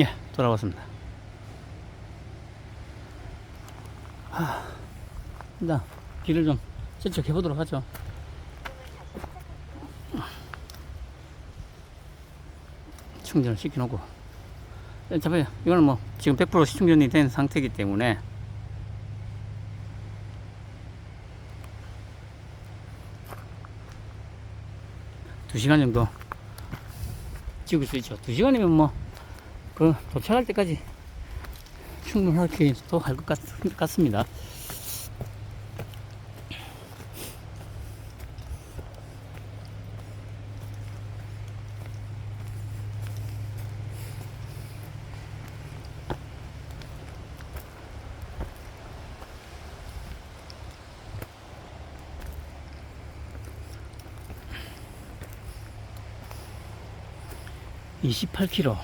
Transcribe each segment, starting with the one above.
예, 돌아왔습니다. 하, 일단 길을 좀 재촉해 보도록 하죠. 충전을 시켜놓고. 예, 잡아요. 이거는 뭐 지금 100% 충전이 된 상태이기 때문에 두 시간 정도 찍을 수 있죠. 두 시간이면 뭐, 그, 도착할 때까지 충분하게도 할 것 같습니다. 이십팔 k 로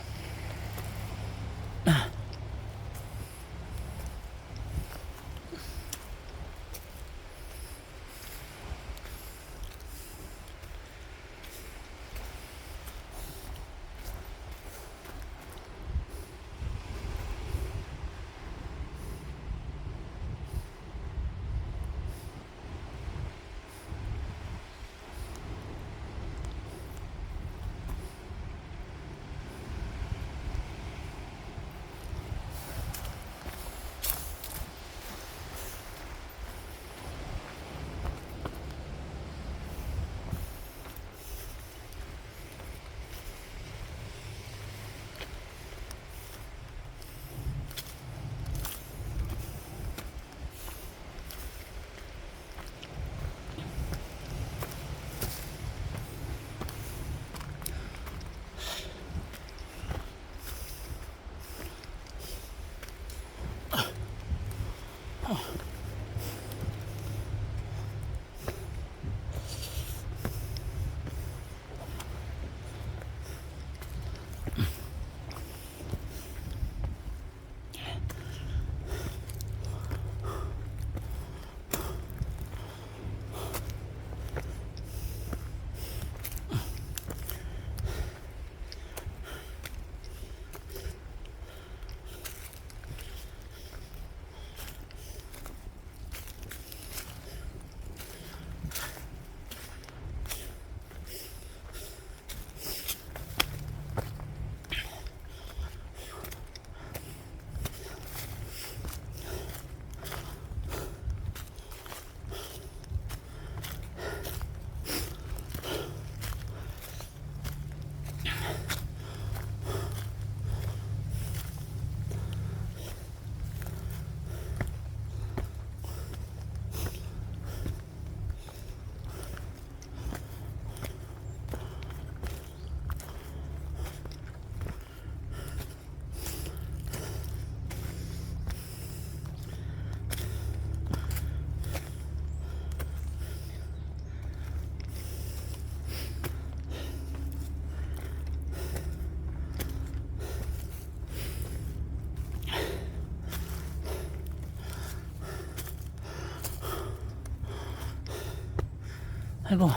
아이고.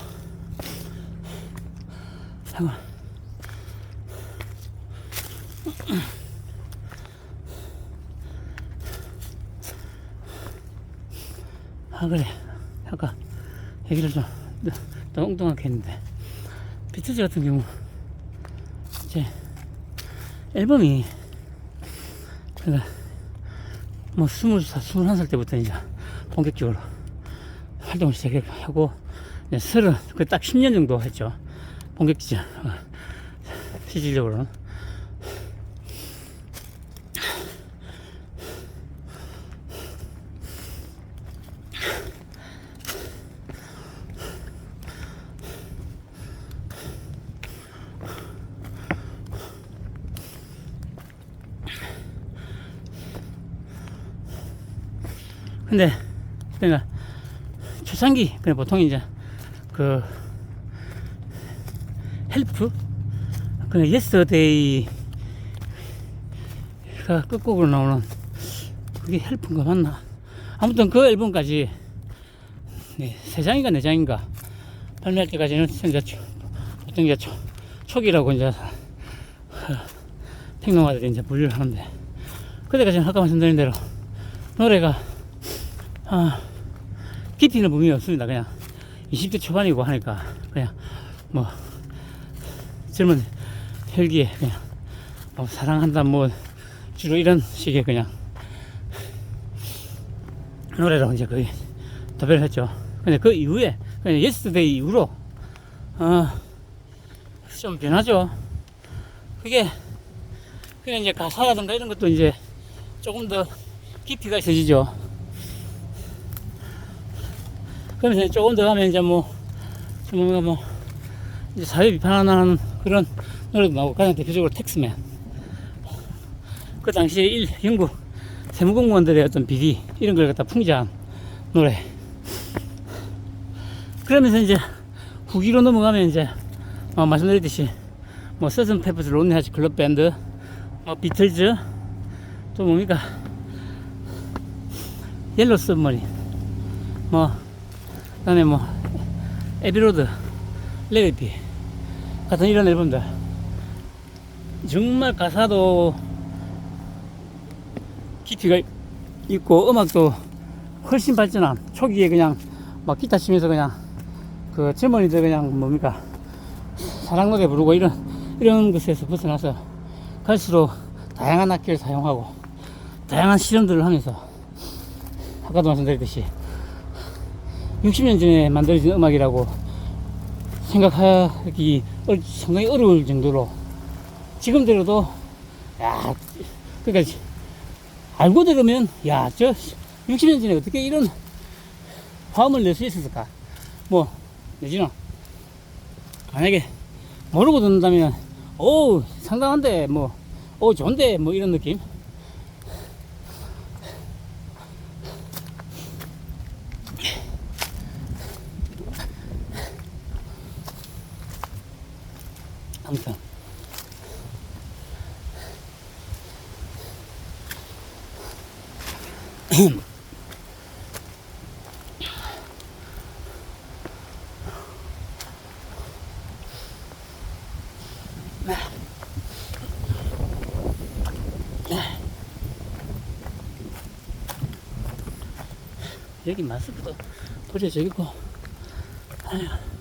아이고. 아, 그래. 아까 얘기를 좀더 엉뚱하게 했는데. 비트즈 같은 경우, 이제, 앨범이, 그니까, 뭐, 스물 살, 스물한 살 때부터 이제 본격적으로 활동을 시작하고, 네, 서른, 그 딱 10년 정도 했죠. 본격적으로. 어, 실질적으로는. 근데, 그러니까, 초창기, 그냥 보통 이제, 그, 헬프? 그냥 예스데이가 끝곡으로 나오는, 그게 헬프인가 맞나? 아무튼 그 앨범까지, 네, 세 장인가 네 장인가, 발매할 때까지는 이제 초- 보통 이제 초, 초기라고 이제, 평론가들이 이제 분류를 하는데 그때까지는 아까 말씀드린 대로 노래가 아, 깊이는 분명히 없습니다. 그냥 20대 초반이고 하니까 그냥 뭐 젊은 혈기에 그냥 뭐 사랑한다 뭐 주로 이런 식의 그냥 노래로 이제 거의 도배를 했죠. 근데 그 이후에 그냥 예스데이 이후로 어, 좀 변하죠. 그게 그냥 이제 가사라든가 이런 것도 이제 조금 더 깊이가 있어지죠. 그러면서 조금 더 하면 이제 뭐, 좀 뭔가 뭐, 이제 사회 비판하는 그런 노래도 나오고, 가장 대표적으로 텍스맨. 그 당시에 일, 영국 세무공무원들의 어떤 비리, 이런 걸 갖다 풍자한 노래. 그러면서 이제 후기로 넘어가면 이제, 어, 말씀드렸듯이, 뭐, 서슨 페퍼스 론리하지 클럽 밴드, 뭐, 비틀즈, 또 뭡니까, 옐로 서머니, 뭐, 그 다음에 뭐, 에비로드, 레리피 같은 이런 앨범들. 정말 가사도 깊이가 있고, 음악도 훨씬 발전한 초기에 그냥 막 기타 치면서 그냥 그 젊은이들 그냥 뭡니까, 사랑 노래 부르고 이런, 이런 것에서 벗어나서 갈수록 다양한 악기를 사용하고, 다양한 실험들을 하면서, 아까도 말씀드렸듯이 60년 전에 만들어진 음악이라고 생각하기 어- 상당히 어려울 정도로 지금 들어도 야 그러니까 알고 들으면 야 저 60년 전에 어떻게 이런 화음을 낼 수 있었을까? 뭐 내지는 만약에 모르고 듣는다면 오 상당한데 뭐오 좋은데 뭐 이런 느낌 아무튼 여기 마스크도 버려져 있고 아휴.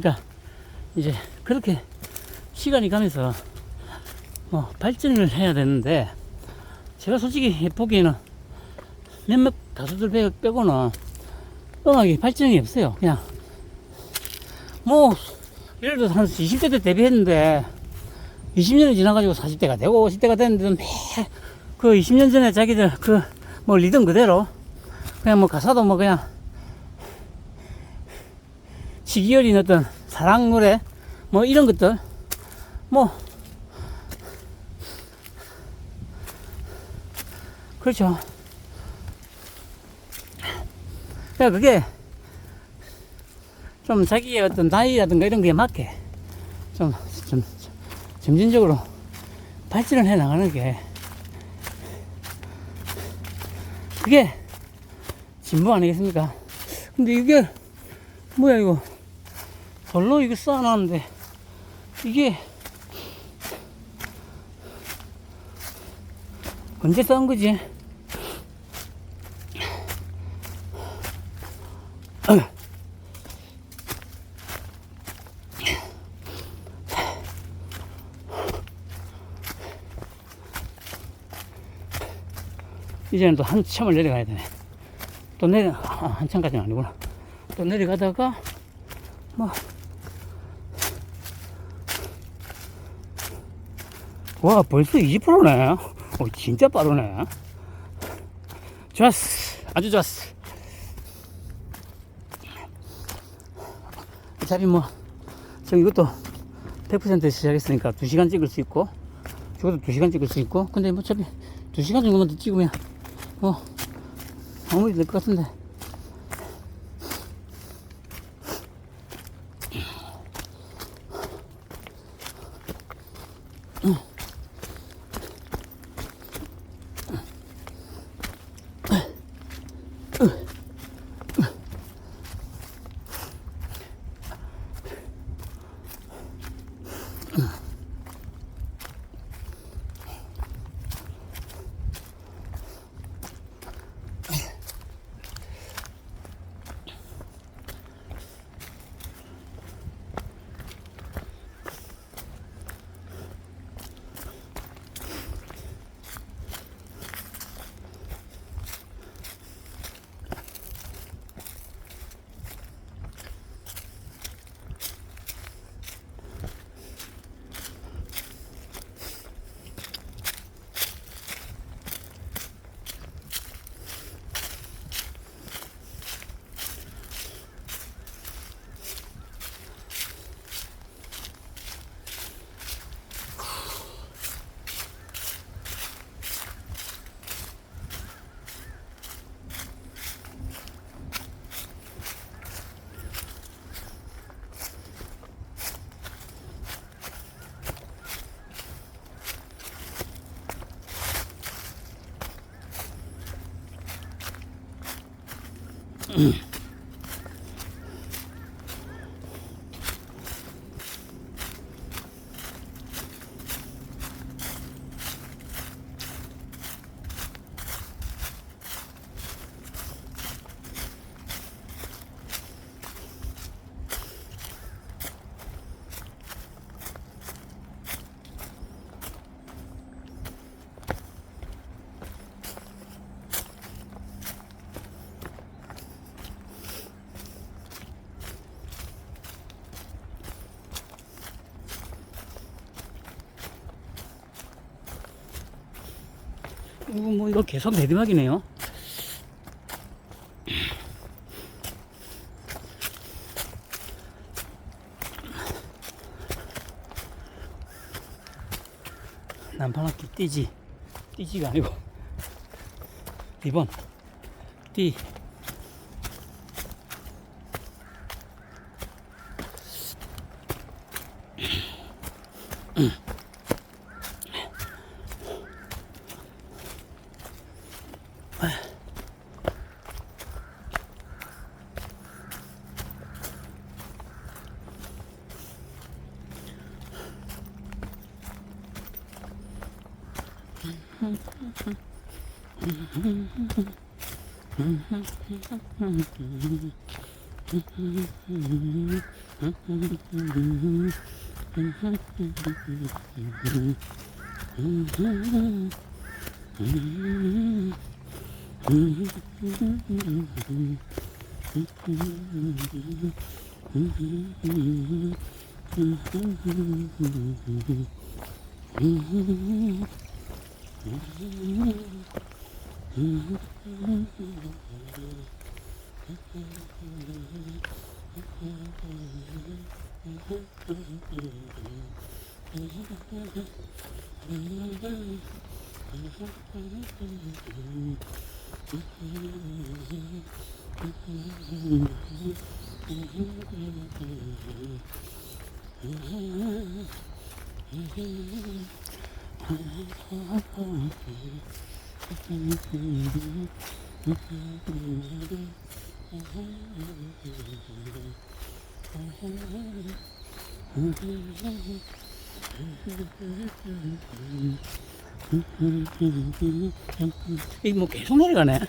그러니까 이제 그렇게 시간이 가면서 뭐 발전을 해야 되는데 제가 솔직히 보기에는 몇몇 가수들 빼- 빼고는 음악이 발전이 없어요. 그냥 뭐 예를 들어서 한 20대 때 데뷔했는데 20년이 지나가지고 40대가 되고 50대가 됐는데 매그 20년 전에 자기들 그 뭐 리듬 그대로 그냥 뭐 가사도 뭐 그냥 시기 어린 어떤 사랑 노래 뭐 이런 것들 뭐 그렇죠. 그러니까 그게 좀 자기의 어떤 나이라든가 이런 거에 맞게 좀, 좀 점진적으로 발전을 해 나가는 게 그게 진보 아니겠습니까? 근데 이게 뭐야 이거 돌로 이거 쌓아놨는데 이게 언제 쌓은 거지? 이제는 또 한참을 내려가야 되네. 또 내려, 아, 한참까지는 아니구나. 또 내려가다가, 뭐, 와, 벌써 20%네. 어, 진짜 빠르네. 좋았어. 아주 좋았어. 어차피 뭐, 지금 이것도 100% 시작했으니까 2시간 찍을 수 있고, 저것도 2시간 찍을 수 있고, 근데 뭐 어차피 2시간 정도만 더 찍으면, 뭐, 마무리 될 것 같은데. 뭐, 이거 계속 내리막이네요. 난방학기 띠지. 띠지가 아니고. 리본. 띠. Mm-hmm. 이 게뭐 계속 내려가네.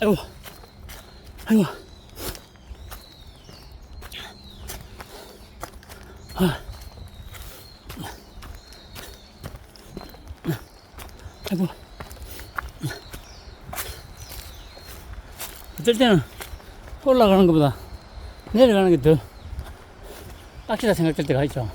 아이고, 아이고. 아. 어떨 때는 올라가는 것보다 내려가는 게 더 빡시다 생각될 때가 있죠.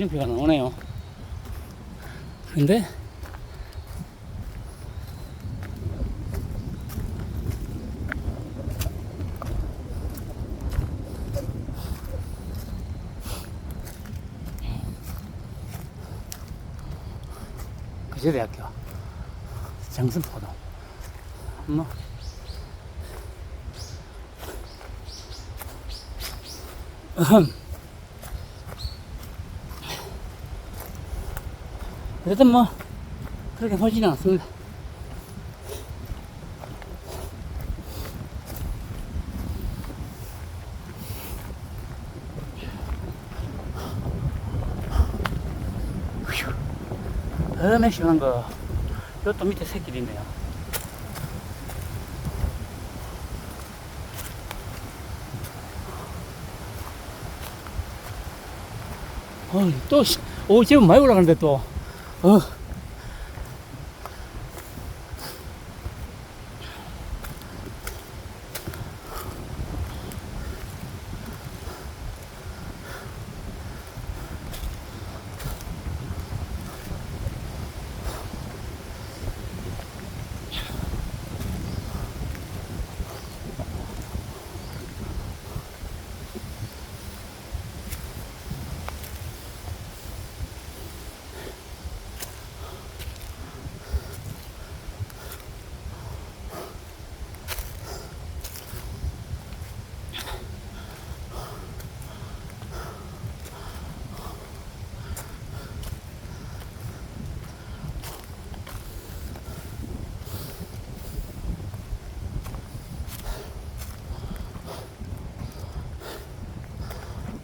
이정표가 나오네요. 근데 그제대학교 정선포도 뭐 어흠. 어쨌든 뭐 그렇게 멀지는 않습니다. 휴. 엄청 시원한 거. 이것도 밑에 새길이 있네요. 어, 또, 시- 오, 제법 많이 올라가는데 또. 어.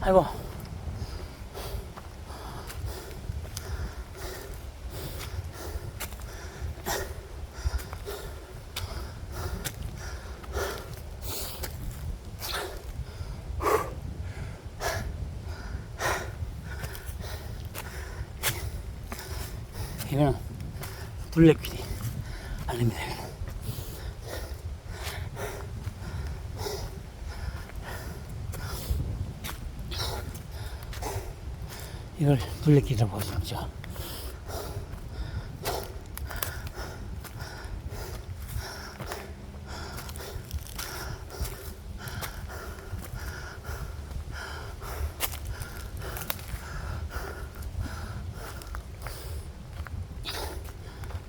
아이고. 이거는 둘레길이 아닙니다. 이걸 볼수 없죠.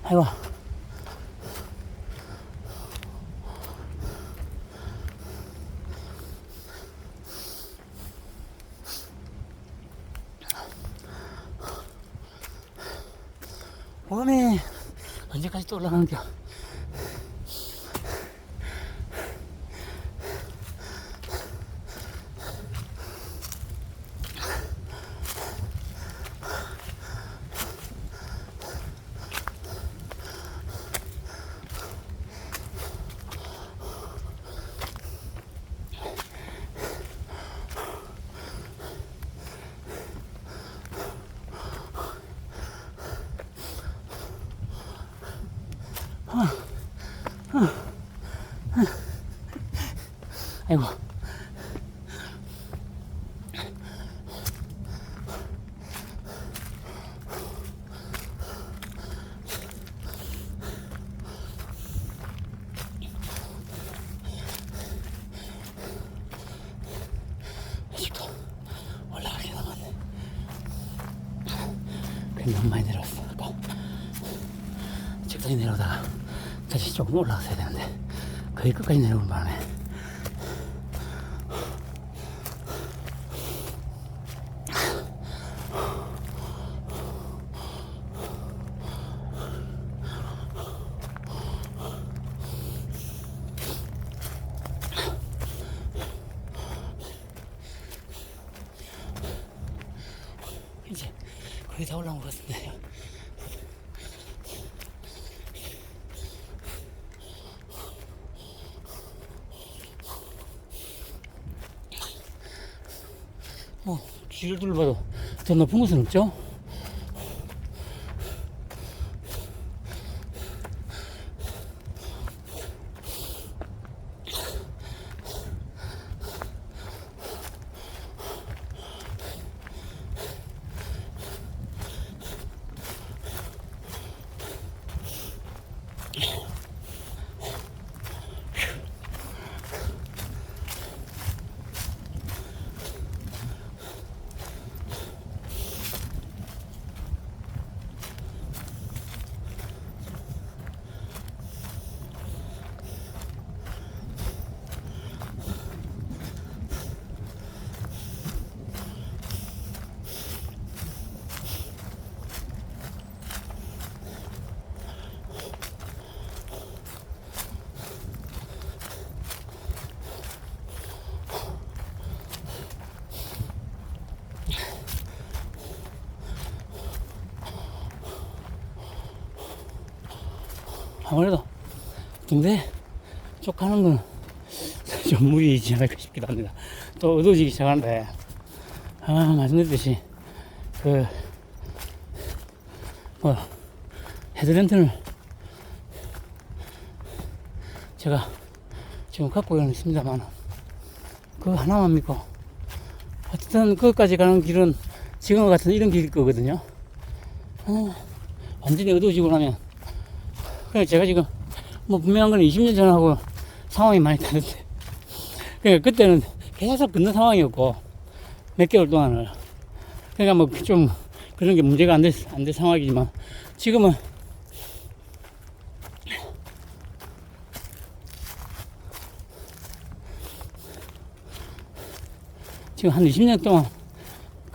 아이고. 오메 언제까지 또 올라가는겨 아이고 아직도 올라가게 남았네 그래 너무 많이 내려왔어 아까 적당히 내려오다가 조금 올라갔어야 되는데 거의 끝까지 내려오는 바람에. 이제 거의 다 올라온 것 같은데 뒤를 둘러봐도 더 높은 곳은 없죠? 아무래도 동대 쪽 가는 건 좀 무리이지 않을까 싶기도 합니다. 또 어두워지기 시작하는데, 아, 말씀드렸듯이, 그, 뭐, 헤드랜턴을 제가 지금 갖고 있습니다만, 그거 하나만 믿고, 어쨌든 그것까지 가는 길은 지금과 같은 이런 길일 거거든요. 어, 완전히 어두워지고 나면, 그냥 제가 지금, 뭐 분명한 건 20년 전하고 상황이 많이 다른데, 그러니까 그때는 계속 걷는 상황이었고, 몇 개월 동안을. 그러니까 뭐 좀 그런 게 문제가 안 될, 안 될 상황이지만, 지금은 지금 한 20년 동안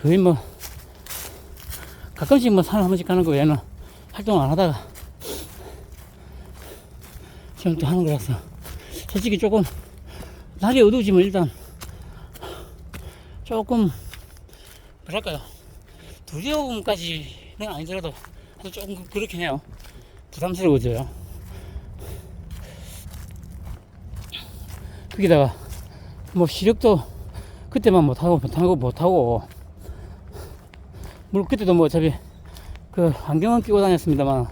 거의 뭐 가끔씩 뭐산한 번씩 가는 거 외에는 활동 안 하다가 지금 또 하는 거라서. 솔직히 조금 날이 어두워지면 일단 조금 뭐랄까요? 두려움까지는 아니더라도 조금 그렇긴 해요. 부담스러워져요. 거기다가 뭐 시력도 그때만 못하고 못하고 못하고. 물론 그때도 뭐 어차피 그 안경은 끼고 다녔습니다만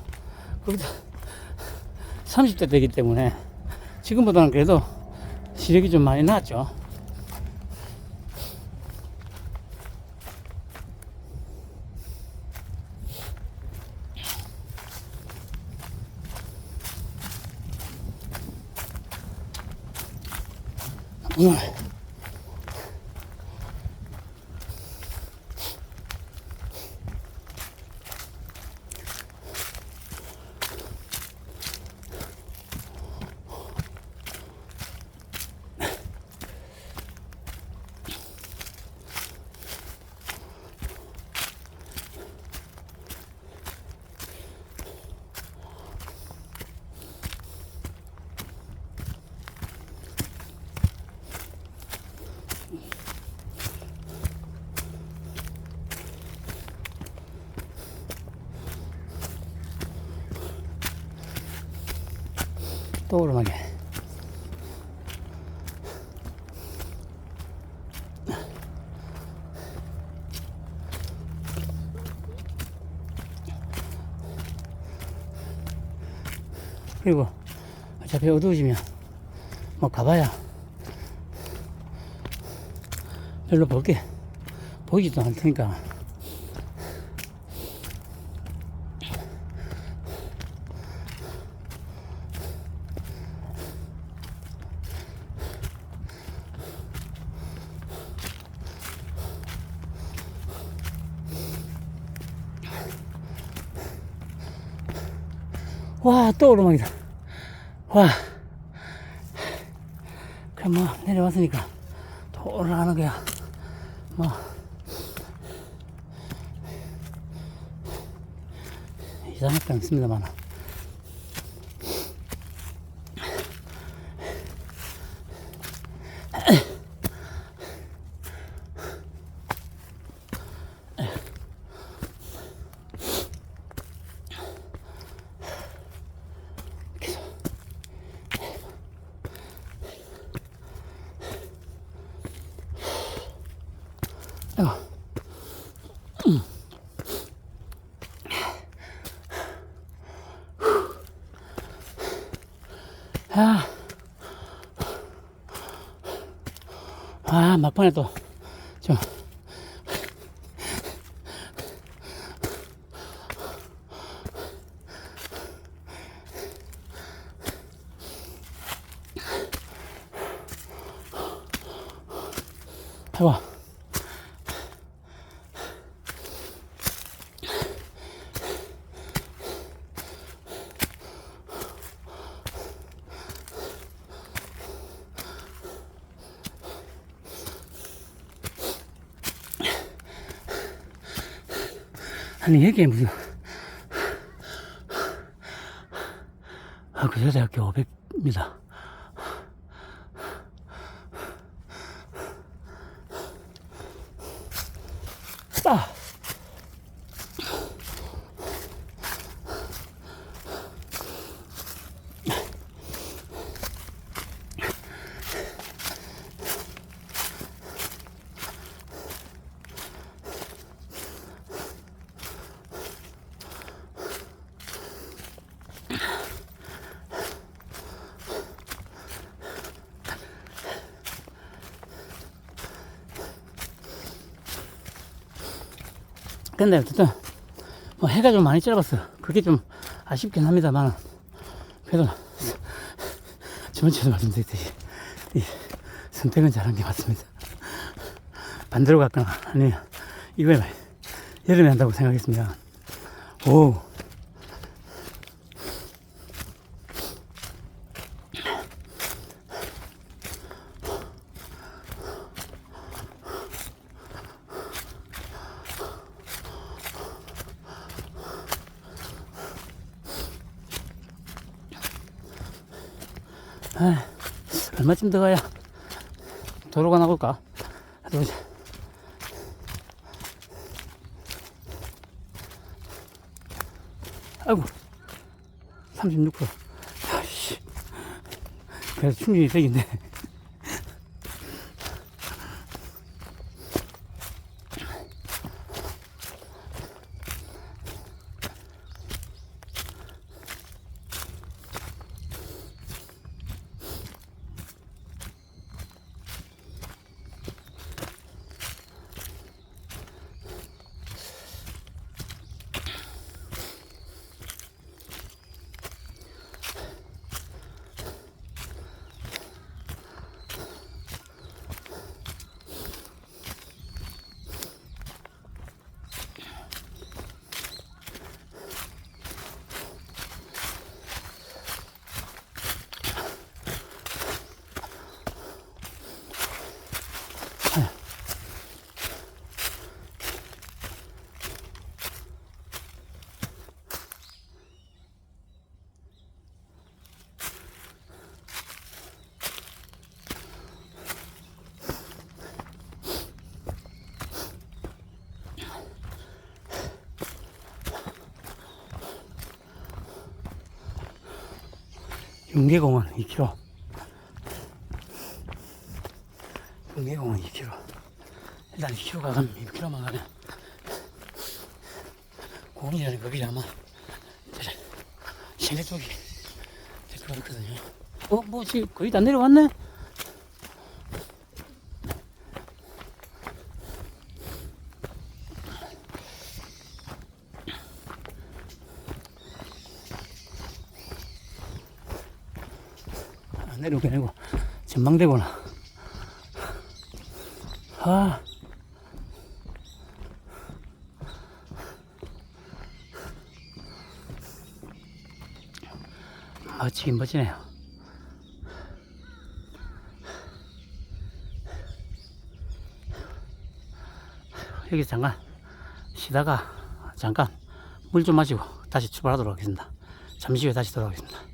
거기도 30대 되기 때문에 지금보다는 그래도 시력이 좀 많이 나았죠. 또 오르막에 그리고 어차피 어두워지면 뭐 가봐야 별로 볼게 보이지도 않을 테니까 와, 또 오르막이다. 와. 그럼 뭐, 내려왔으니까 또 올라가는 거야. 뭐. 이상할 건 없습니다만. 막판에 또, 좀. 아이고. 아니 여기에 무슨 아, 그 여자학교 500입니다. 아! 근데 어쨌든 뭐 해가 좀 많이 짧았어. 그게 좀 아쉽긴 합니다만 그래도 주에도 말씀드렸듯이 이 선택은 잘한 게 맞습니다. 반대로 갔거나 아니면 이거에 여름에 한다고 생각했습니다. 오. 아, 얼마쯤 더 가야 도로가 나올까? 아이고, 36%. 아이씨. 그래서 충분히 되겠네. 용계공원 2km. 용계공원 2km. 일단 2km 가면 6km만 가면 공원이라는 거기 아마 시내 쪽이 될것 같거든요. 어, 뭐 지금 거의 다 내려왔네? 안 내려오게 아니고 전망대구나. 아. 멋지긴 멋지네요. 여기 잠깐 쉬다가 잠깐 물 좀 마시고 다시 출발하도록 하겠습니다. 잠시 후에 다시 돌아오겠습니다.